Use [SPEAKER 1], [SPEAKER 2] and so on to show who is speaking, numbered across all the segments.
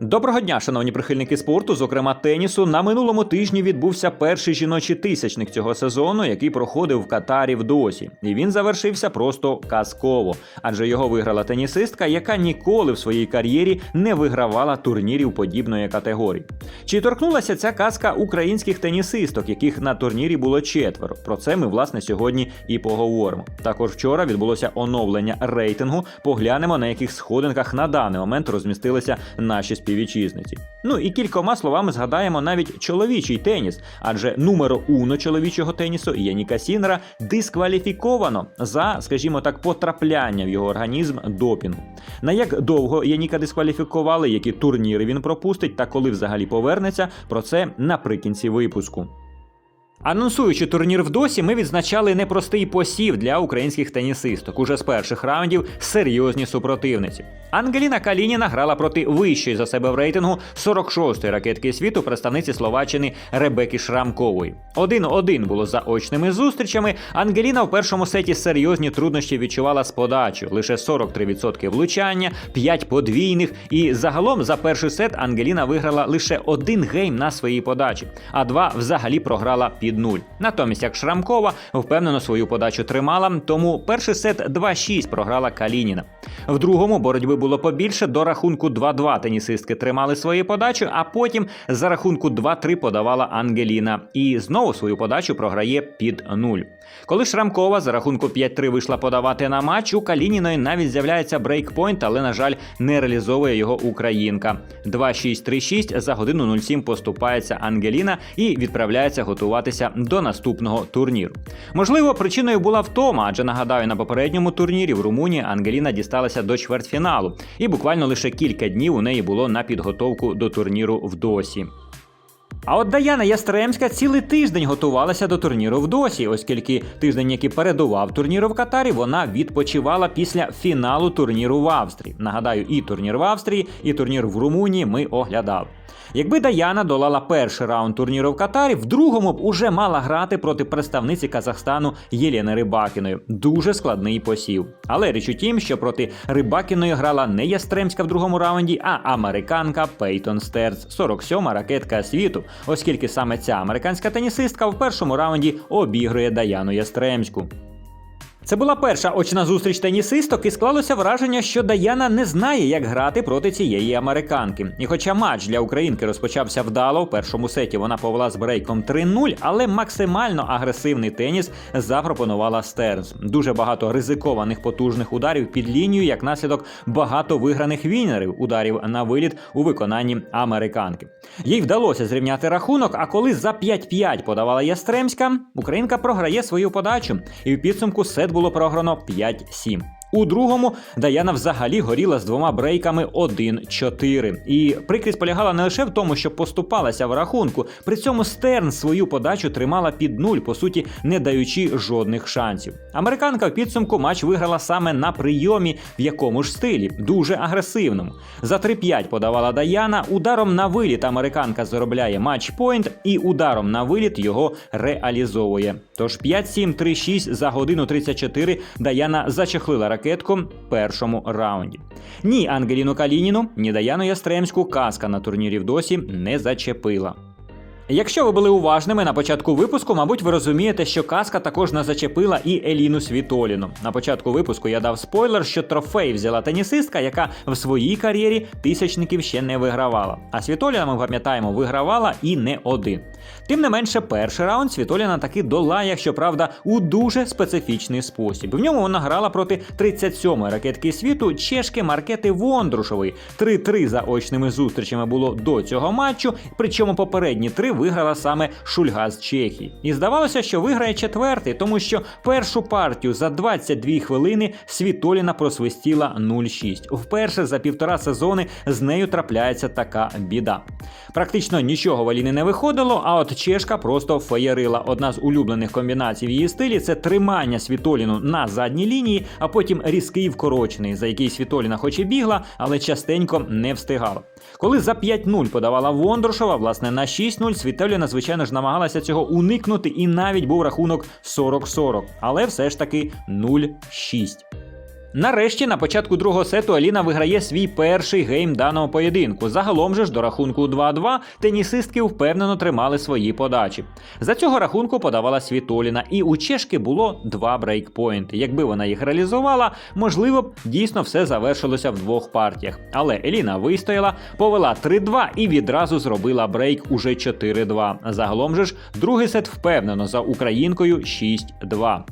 [SPEAKER 1] Доброго дня, шановні прихильники спорту, зокрема тенісу. На минулому тижні відбувся перший жіночий тисячник цього сезону, який проходив в Катарі в досі. І він завершився просто казково, адже його виграла тенісистка, яка ніколи в своїй кар'єрі не вигравала турнірів подібної категорії. Чи торкнулася ця казка українських тенісисток, яких на турнірі було четверо? Про це ми власне сьогодні і поговоримо. Також вчора відбулося оновлення рейтингу. Поглянемо на яких сходинках на даний момент розмістилися наші співвітчизниці. Ну і кількома словами згадаємо навіть чоловічий теніс, адже номеро уно чоловічого тенісу Яніка Сінера дискваліфіковано за, скажімо так, потрапляння в його організм допінгу. На як довго Яніка дискваліфікували, які турніри він пропустить та коли взагалі повернеться, про це наприкінці випуску. Анонсуючи турнір в досі, ми відзначали непростий посів для українських тенісисток. Уже з перших раундів серйозні супротивниці. Ангеліна Калініна грала проти вищої за себе в рейтингу 46-ї ракетки світу представниці Словаччини Ребеки Шрамкової. 1-1 було за очними зустрічами. Ангеліна в першому сеті серйозні труднощі відчувала з подачу. Лише 43% влучання, 5 подвійних. І загалом за перший сет Ангеліна виграла лише один гейм на своїй подачі, а два взагалі програла під нуль. Натомість, як Шрамкова впевнено свою подачу тримала, тому перший сет 2-6 програла Калініна. В другому боротьби було побільше. До рахунку 2-2 тенісистки тримали свою подачу, а потім за рахунку 2-3 подавала Ангеліна. І знову свою подачу програє під нуль. Коли Шрамкова за рахунку 5-3 вийшла подавати на матч, у Калініної навіть з'являється брейкпойнт, але, на жаль, не реалізовує його українка. 2-6-3-6 за годину 07 поступається Ангеліна і відправляється готуватися до наступного турніру. Можливо, причиною була втома, адже нагадаю, на попередньому турнірі в Румунії Ангеліна дісталася до чвертьфіналу, і буквально лише кілька днів у неї було на підготовку до турніру в досі. А от Даяна Ястремська цілий тиждень готувалася до турніру в досі, оскільки тиждень, який передував турніру в Катарі, вона відпочивала після фіналу турніру в Австрії. Нагадаю, і турнір в Австрії, і турнір в Румунії ми оглядали. Якби Даяна долала перший раунд турніру в Катарі, в другому б уже мала грати проти представниці Казахстану Єлени Рибакіної. Дуже складний посів. Але річ у тім, що проти Рибакіної грала не Ястремська в другому раунді, а американка Пейтон Стерц, 47-ма ракетка світу, оскільки саме ця американська тенісистка в першому раунді обігрує Даяну Ястремську. Це була перша очна зустріч тенісисток, і склалося враження, що Даяна не знає, як грати проти цієї американки. І хоча матч для українки розпочався вдало, в першому сеті вона повела з брейком 3-0, але максимально агресивний теніс запропонувала Стернс. Дуже багато ризикованих потужних ударів під лінію, як наслідок багато виграних вінерів ударів на виліт у виконанні американки. Їй вдалося зрівняти рахунок. А коли за 5-5 подавала Ястремська, українка програє свою подачу, і в підсумку сет було програно 5-7. У другому Даяна взагалі горіла з двома брейками 1-4. І прикрість полягала не лише в тому, що поступалася в рахунку. При цьому Стерн свою подачу тримала під нуль, по суті, не даючи жодних шансів. Американка в підсумку матч виграла саме на прийомі, в якому ж стилі, дуже агресивному. За 3-5 подавала Даяна. Ударом на виліт американка заробляє матчпойнт, і ударом на виліт його реалізовує. Тож 5-7-3-6 за годину 34 Даяна зачехлила ракетку в першому раунді. Ні Ангеліну Калініну, ні Даяну Ястремську казка на турнірі в досі не зачепила. Якщо ви були уважними на початку випуску, мабуть, ви розумієте, що казка також не зачепила і Еліну Світоліну. На початку випуску я дав спойлер, що трофей взяла тенісистка, яка в своїй кар'єрі тисячників ще не вигравала. А Світоліна, ми пам'ятаємо, вигравала і не один. Тим не менше, перший раунд Світоліна таки долає, щоправда, у дуже специфічний спосіб. В ньому вона грала проти 37-ї ракетки світу чешки Маркети Вондрушової. 3-3 за очними зустрічами було до цього матчу, причому попередні три виграла саме Шульга з Чехії. І здавалося, що виграє четвертий, тому що першу партію за 22 хвилини Світоліна просвистіла 0-6. Вперше за півтора сезони з нею трапляється така біда. Практично нічого в Аліни не виходило, а от чешка просто феєрила. Одна з улюблених комбінацій в її стилі це тримання Світоліну на задній лінії, а потім різкий вкорочений, за який Світоліна хоч і бігла, але частенько не встигала. Коли за 5-0 подавала Вондрошова, власне на 6-0 Світоліна, звичайно ж, намагалася цього уникнути, і навіть був рахунок 40-40, але все ж таки 0-6. Нарешті, на початку другого сету Аліна виграє свій перший гейм даного поєдинку. Загалом же ж до рахунку 2-2 тенісистки впевнено тримали свої подачі. За цього рахунку подавала Світоліна, і у чешки було два брейкпойнти. Якби вона їх реалізувала, можливо б дійсно все завершилося в двох партіях. Але Еліна вистояла, повела 3-2 і відразу зробила брейк уже 4-2. Загалом же ж другий сет впевнено за українкою 6-2.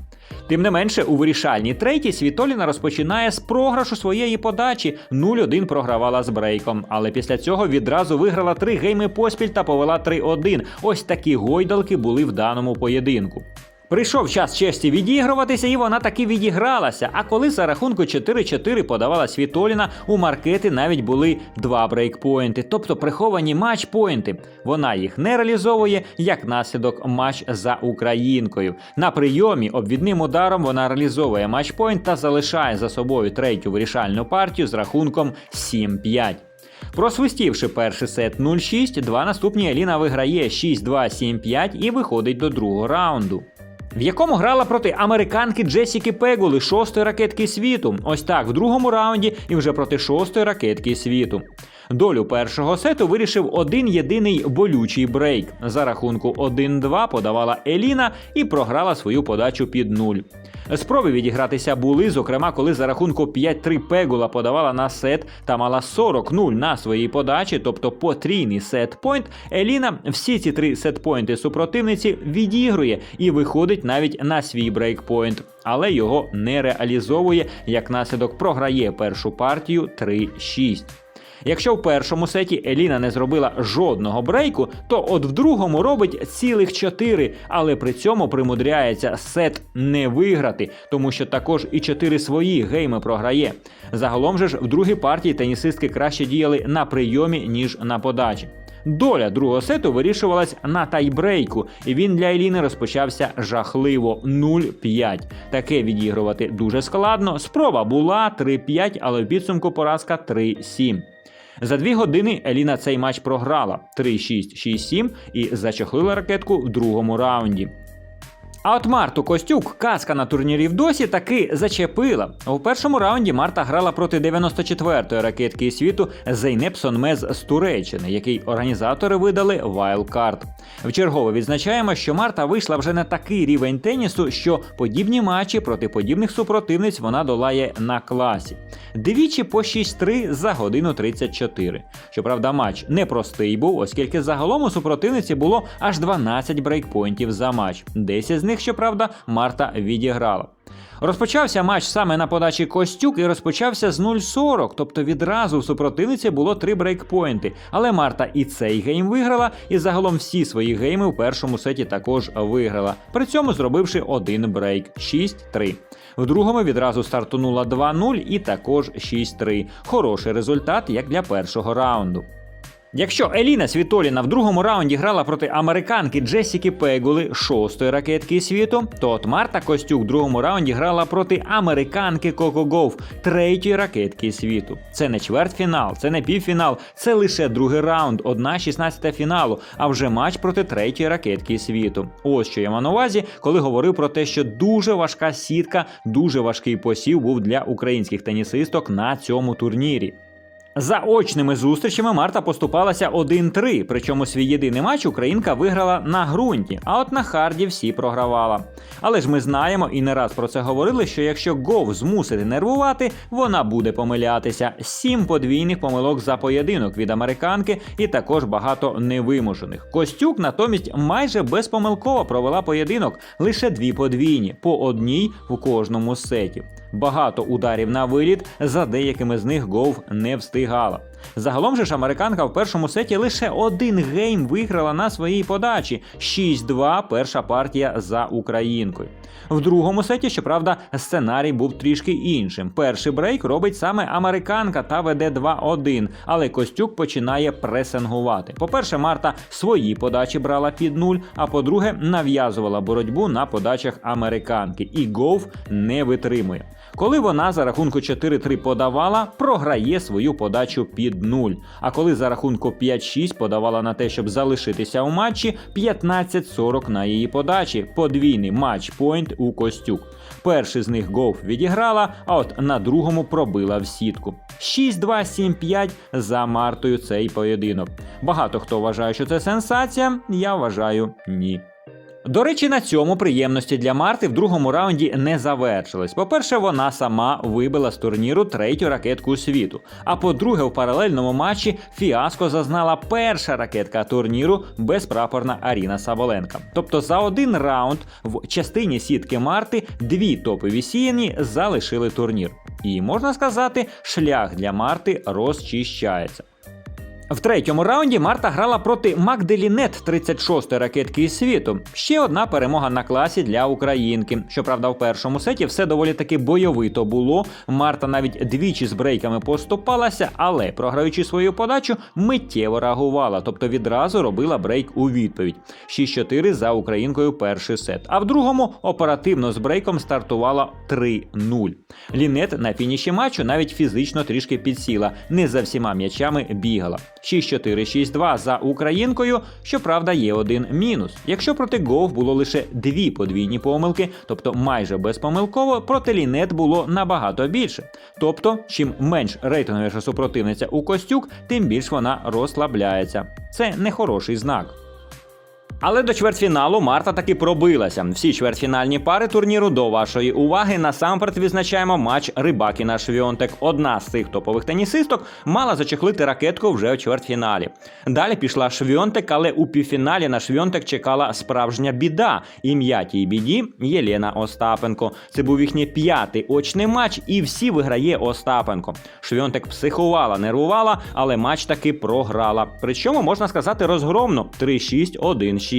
[SPEAKER 1] Тим не менше, у вирішальній третій Світоліна розпочинає з програшу своєї подачі. 0-1 програвала з брейком. Але після цього відразу виграла три гейми поспіль та повела 3-1. Ось такі гойдалки були в даному поєдинку. Прийшов час честі відігруватися, і вона таки відігралася. А коли за рахунку 4-4 подавала Світоліна, у маркети навіть були два брейкпоінти, тобто приховані матчпоінти. Вона їх не реалізовує як наслідок матч за українкою. На прийомі обвідним ударом вона реалізовує матчпоінт та залишає за собою третю вирішальну партію з рахунком 7-5. Просвистівши перший сет 0-6, два наступні Еліна виграє 6-2-7-5 і виходить до другого раунду. В якому грала проти американки Джесіки Пегули, шостої ракетки світу. Ось так в другому раунді і вже проти шостої ракетки світу. Долю першого сету вирішив один єдиний болючий брейк. За рахунку 1-2 подавала Еліна і програла свою подачу під нуль. Спроби відігратися були, зокрема, коли за рахунку 5-3 Пегула подавала на сет та мала 40-0 на своїй подачі, тобто потрійний сет-пойнт, Еліна всі ці три сет-пойнти супротивниці відігрує і виходить навіть на свій брейкпойнт, але його не реалізовує, як наслідок програє першу партію 3-6. Якщо в першому сеті Еліна не зробила жодного брейку, то от в другому робить цілих чотири, але при цьому примудряється сет не виграти, тому що також і чотири свої гейми програє. Загалом же ж в другій партії тенісистки краще діяли на прийомі, ніж на подачі. Доля другого сету вирішувалась на тайбрейку, і він для Еліни розпочався жахливо 0-5. Таке відігрувати дуже складно. Спроба була 3-5, але в підсумку поразка 3-7. За дві години Еліна цей матч програла 3-6, 6-7 і зачохлила ракетку в другому раунді. А от Марту Костюк, казка на турнірі в досі, таки зачепила. У першому раунді Марта грала проти 94-ї ракетки світу Зейнеп Сонмез з Туреччини, який організатори видали вайлдкарт. Вчергово відзначаємо, що Марта вийшла вже на такий рівень тенісу, що подібні матчі проти подібних супротивниць вона долає на класі. Двічі по 6-3 за годину 34. Щоправда, матч непростий був, оскільки загалом у супротивниці було аж 12 брейкпойнтів за матч. 10 з них, щоправда, Марта відіграла. Розпочався матч саме на подачі Костюк і розпочався з 0-40, тобто відразу в супротивниці було три брейкпойнти. Але Марта і цей гейм виграла, і загалом всі свої гейми у першому сеті також виграла, при цьому зробивши один брейк 6-3. В другому відразу стартунула 2-0 і також 6-3. Хороший результат як для першого раунду. Якщо Еліна Світоліна в другому раунді грала проти американки Джесіки Пегули, шостої ракетки світу, то от Марта Костюк в другому раунді грала проти американки Коко Гоуф, третьої ракетки світу. Це не чвертьфінал, це не півфінал, це лише другий раунд, одна 16 фіналу, а вже матч проти третьої ракетки світу. Ось що я мав на увазі, коли говорив про те, що дуже важка сітка, дуже важкий посів був для українських тенісисток на цьому турнірі. За очними зустрічами Марта поступалася 1-3, причому свій єдиний матч Українка виграла на ґрунті, а от на харді всі програвала. Але ж ми знаємо і не раз про це говорили, що якщо Гов змусити нервувати, вона буде помилятися. Сім подвійних помилок за поєдинок від американки і також багато невимушених. Костюк натомість майже безпомилково провела поєдинок, лише дві подвійні, по одній в кожному сеті. Багато ударів на виліт, за деякими з них Гов не встигала. Загалом же ж американка в першому сеті лише один гейм виграла на своїй подачі 6-2 перша партія за українкою. В другому сеті, щоправда, сценарій був трішки іншим. Перший брейк робить саме американка та веде 2-1, але Костюк починає пресингувати. По-перше, Марта свої подачі брала під нуль, а по-друге, нав'язувала боротьбу на подачах американки, і Гов не витримує. Коли вона за рахунку 4-3 подавала, програє свою подачу під під нуль. А коли за рахунку 5-6 подавала на те, щоб залишитися у матчі, 15-40 на її подачі. Подвійний матч-пойнт у Костюк. Перший з них гов відіграла, а от на другому пробила в сітку. 6-2-7-5 за Мартою цей поєдинок. Багато хто вважає, що це сенсація. Я вважаю ні. До речі, на цьому приємності для Марти в другому раунді не завершились. По-перше, вона сама вибила з турніру третю ракетку світу. А по-друге, в паралельному матчі фіаско зазнала перша ракетка турніру безпрапорна Аріна Саболенка. Тобто за один раунд в частині сітки Марти дві топові сіяні залишили турнір. І можна сказати, шлях для Марти розчищається. В третьому раунді Марта грала проти Магделінет 36-ї ракетки із світу. Ще одна перемога на класі для українки. Щоправда, в першому сеті все доволі таки бойовито було. Марта навіть двічі з брейками поступалася, але програючи свою подачу, миттєво реагувала, тобто відразу робила брейк у відповідь. 6-4 за українкою перший сет. А в другому оперативно з брейком стартувала 3-0. Лінет на фініші матчу навіть фізично трішки підсіла, не за всіма м'ячами бігала. 6-4-6-2 за українкою. Щоправда, є один мінус. Якщо проти Гов було лише дві подвійні помилки, тобто майже безпомилково, проти Лінет було набагато більше. Тобто, чим менш рейтинговіша супротивниця у Костюк, тим більш вона розслабляється. Це нехороший знак. Але до чвертьфіналу Марта таки пробилася. Всі чвертьфінальні пари турніру до вашої уваги насамперед відзначаємо матч Рибакіна Швіонтек. Одна з цих топових тенісисток мала зачехлити ракетку вже в чвертьфіналі. Далі пішла Швіонтек, але у півфіналі на Швіонтек чекала справжня біда. Ім'я тій біді Єлена Остапенко. Це був їхній п'ятий очний матч, і всі виграє Остапенко. Швіонтек психувала, нервувала, але матч таки програла. Причому можна сказати розгромно 3-6, 1-6.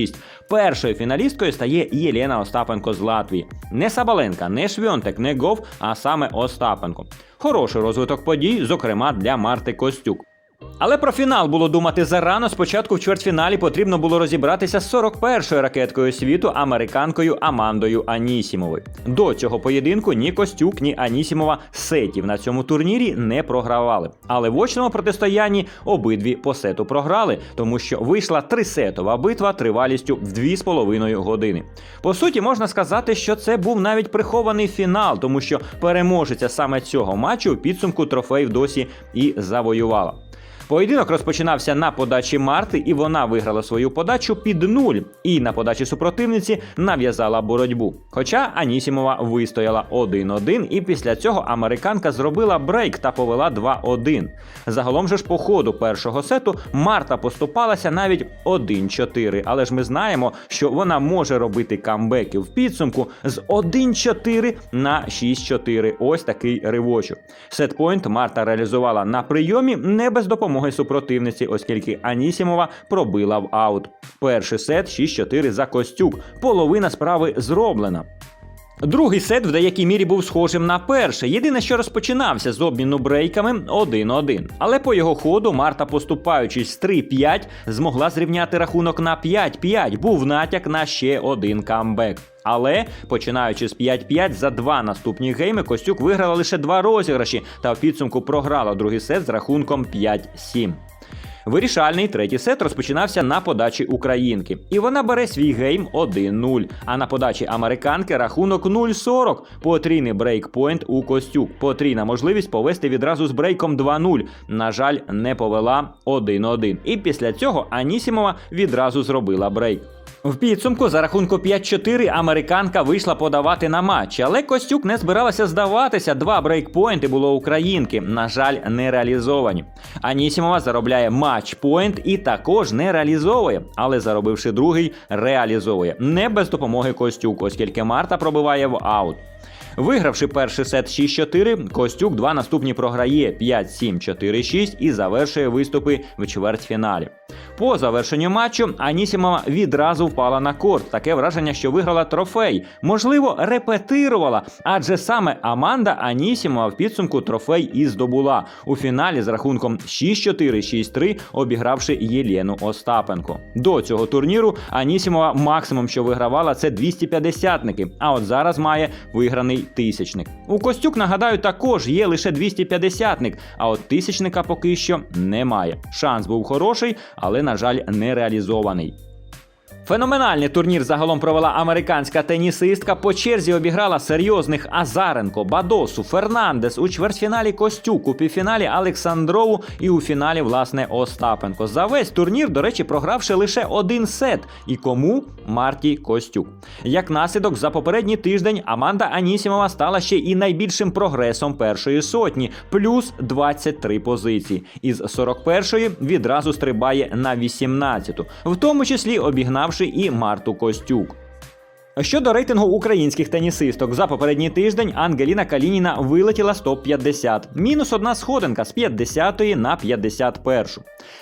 [SPEAKER 1] Першою фіналісткою стає Єлена Остапенко з Латвії. Не Сабаленка, не Швьонтек, не Гов, а саме Остапенко. Хороший розвиток подій, зокрема для Марти Костюк. Але про фінал було думати зарано. Спочатку в чвертьфіналі потрібно було розібратися з 41-ю ракеткою світу американкою Амандою Анісімовою. До цього поєдинку ні Костюк, ні Анісімова сетів на цьому турнірі не програвали. Але в очному протистоянні обидві по сету програли, тому що вийшла трисетова битва тривалістю в 2,5 години. По суті, можна сказати, що це був навіть прихований фінал, тому що переможеця саме цього матчу у підсумку трофей досі і завоювала. Поєдинок розпочинався на подачі Марти, і вона виграла свою подачу під нуль. І на подачі супротивниці нав'язала боротьбу. Хоча Анісімова вистояла 1-1, і після цього американка зробила брейк та повела 2-1. Загалом же ж по ходу першого сету Марта поступалася навіть 1-4. Але ж ми знаємо, що вона може робити камбеки в підсумку з 1-4 на 6-4. Ось такий ривочок. Сетпойнт Марта реалізувала на прийомі не без допомоги супротивниці, оскільки Анісімова пробила в аут. Перший сет 6-4 за Костюк. Половина справи зроблена. Другий сет в деякій мірі був схожим на перший. Єдине, що розпочинався з обміну брейками 1-1. Але по його ходу Марта, поступаючись з 3-5, змогла зрівняти рахунок на 5-5. Був натяк на ще один камбек. Але починаючи з 5-5, за два наступні гейми Костюк виграла лише два розіграші та в підсумку програла другий сет з рахунком 5-7. Вирішальний третій сет розпочинався на подачі українки, і вона бере свій гейм 1-0. А на подачі американки рахунок 0-40. Потрійний брейкпойнт у Костюк. Потрійна можливість повести відразу з брейком 2-0. На жаль, не повела 1-1. І після цього Анісімова відразу зробила брейк. В підсумку за рахунку 5-4 американка вийшла подавати на матч, але Костюк не збиралася здаватися. Два брейкпойнти було українки. На жаль, не реалізовані. Анісімова заробляє матчпойнт і також не реалізовує, але заробивши другий, реалізовує не без допомоги Костюк, оскільки Марта пробиває в аут. Вигравши перший сет 6-4, Костюк два наступні програє 5-7, 4-6 і завершує виступи в чвертьфіналі. По завершенню матчу Анісімова відразу впала на корт. Таке враження, що виграла трофей. Можливо, репетирувала, адже саме Аманда Анісімова в підсумку трофей і здобула у фіналі з рахунком 6-4, 6-3, обігравши Єлену Остапенко. До цього турніру Анісімова максимум, що вигравала, це 250-ники, а от зараз має виграний тисячник. У Костюк, нагадаю, також є лише 250-ник, а от тисячника поки що немає. Шанс був хороший, але, на жаль, не реалізований. Феноменальний турнір загалом провела американська тенісистка. По черзі обіграла серйозних Азаренко, Бадосу, Фернандес у чвертьфіналі Костюк, у півфіналі Олександрову і у фіналі, власне, Остапенко. За весь турнір, до речі, програвши лише один сет. І кому Марті Костюк. Як наслідок, за попередній тиждень Аманда Анісімова стала ще і найбільшим прогресом першої сотні, плюс 23 позиції. Із 41-ї відразу стрибає на 18-ту, в тому числі обігнавши і Марту Костюк. Щодо рейтингу українських тенісисток, за попередній тиждень Ангеліна Калініна вилетіла з топ-50. Мінус одна сходинка з 50 на 51.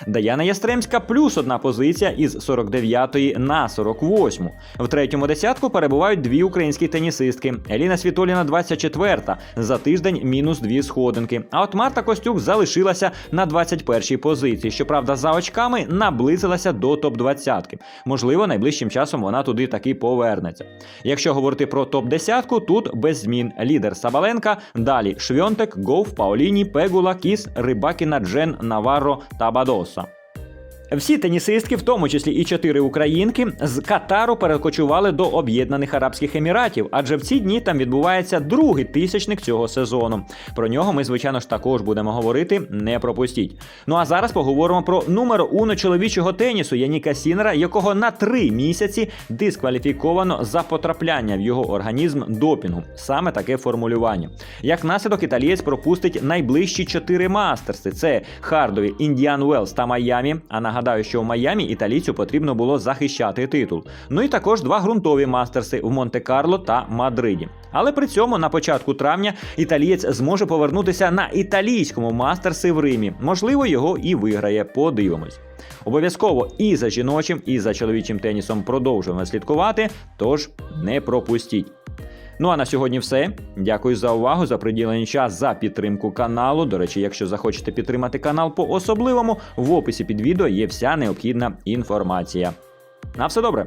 [SPEAKER 1] Даяна Ястремська плюс одна позиція із 49 на 48. В третьому десятку перебувають дві українські тенісистки. Еліна Світоліна 24 за тиждень мінус дві сходинки. А от Марта Костюк залишилася на 21 позиції. Щоправда, за очками наблизилася до топ-20. Можливо, найближчим часом вона туди таки повернеться. Якщо говорити про топ-10, тут без змін лідер Сабаленка, далі Швьонтек, Гоуф, Паоліні, Пегула, Кіс, Рибакіна, Джен, Наварро та Бадоса. Всі тенісистки, в тому числі і чотири українки, з Катару перекочували до Об'єднаних Арабських Еміратів, адже в ці дні там відбувається другий тисячник цього сезону. Про нього ми, звичайно ж, також будемо говорити. Не пропустіть. Ну а зараз поговоримо про номер уно чоловічого тенісу Яніка Сінера, якого на три місяці дискваліфіковано за потрапляння в його організм допінгу. Саме таке формулювання. Як наслідок, італієць пропустить найближчі чотири мастерси: це Хардові, Індіан Уелс та Майамі. А нагадаю, що в Майамі італійцю потрібно було захищати титул. Ну і також два ґрунтові мастерси в Монте-Карло та Мадриді. Але при цьому на початку травня італієць зможе повернутися на італійському мастерси в Римі. Можливо, його і виграє. Подивимось. Обов'язково і за жіночим, і за чоловічим тенісом продовжуємо слідкувати, тож не пропустіть. Ну а на сьогодні все. Дякую за увагу, за приділений час, за підтримку каналу. До речі, якщо захочете підтримати канал по особливому, в описі під відео є вся необхідна інформація. На все добре!